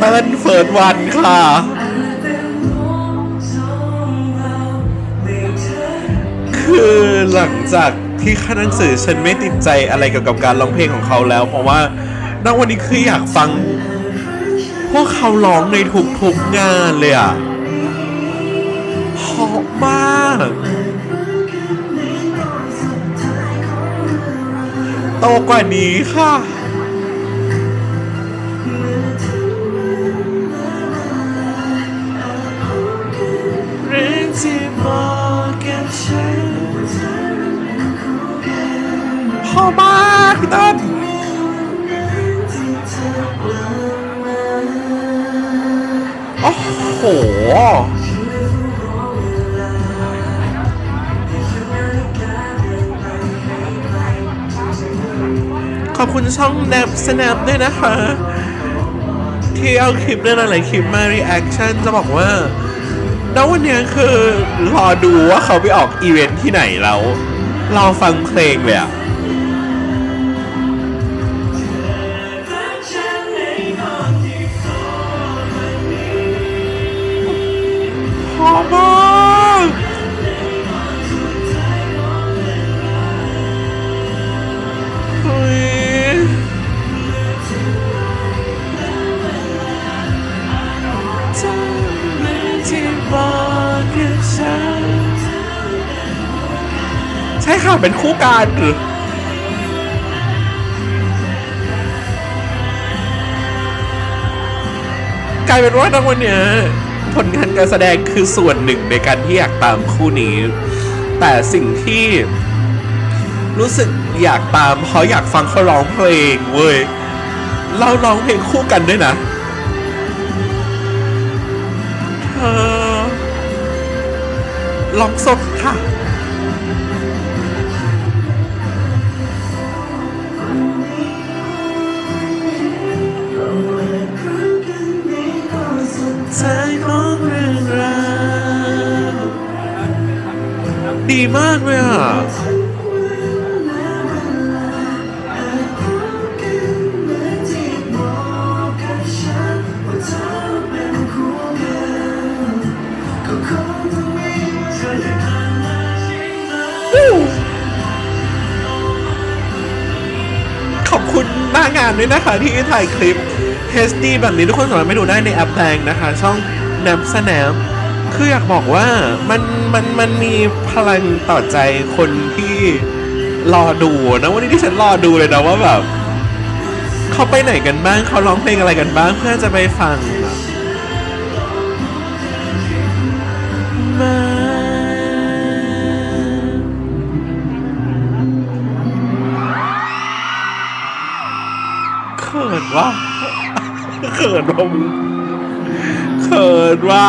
เต้นเฟิร์สวันค่ะ คือหลังจากที่ค่าหนังสือฉันไม่ติดใจอะไรเกี่ยวกับการร้องเพลงของเขาแล้ว เพราะว่าณวันนี้คืออยากฟัง พวกเขาร้องในทุกๆงานเลยอะเพราะมากโตกว่านี้ค่ะ พอมาพี่ต้นโอ้โหขอบคุณช่อง Nap Snap ด้วยนะคะ ที่เอาคลิปเรื่องอะไรคลิปมา reaction จะบอกว่าแล้ววันนี้คือรอดูว่าเขาไปออกอีเวนท์ที่ไหนแล้วรอฟังเพลงเลยอะ พอมากเฮ้ยเธอไม่ที่บอกกับฉันใช่ค่ะเป็นคู่กันกลายเป็นว่าทั้งวันเนี้ย ผลงานการแสดงคือส่วนหนึ่งในการที่อยากตามคู่นี้ แต่สิ่งที่รู้สึกอยากตามเพราะอยากฟังเขาร้องเพลงเว้ยเราร้องเพลงคู่กันด้วยนะเธอลองสดค่ะ ดีมากเลยอะขอบคุณหน้างานด้วยนะคะที่ถ่ายคลิป HD แบบนี้ทุกคนสามารถไปดูได้ในแอปแดงนะคะ ช่อง n a p Snap คืออยากบอกว่ามันมันมันมีพลังต่อใจคนที่รอดูนะวันนี้ที่ฉันรอดูเลยนะว่าแบบเขาไปไหนกันบ้างเขาร้องเพลงอะไรกันบ้างเพื่อจะไปฟังเขินวะเขินวะมึง เขินว่ะ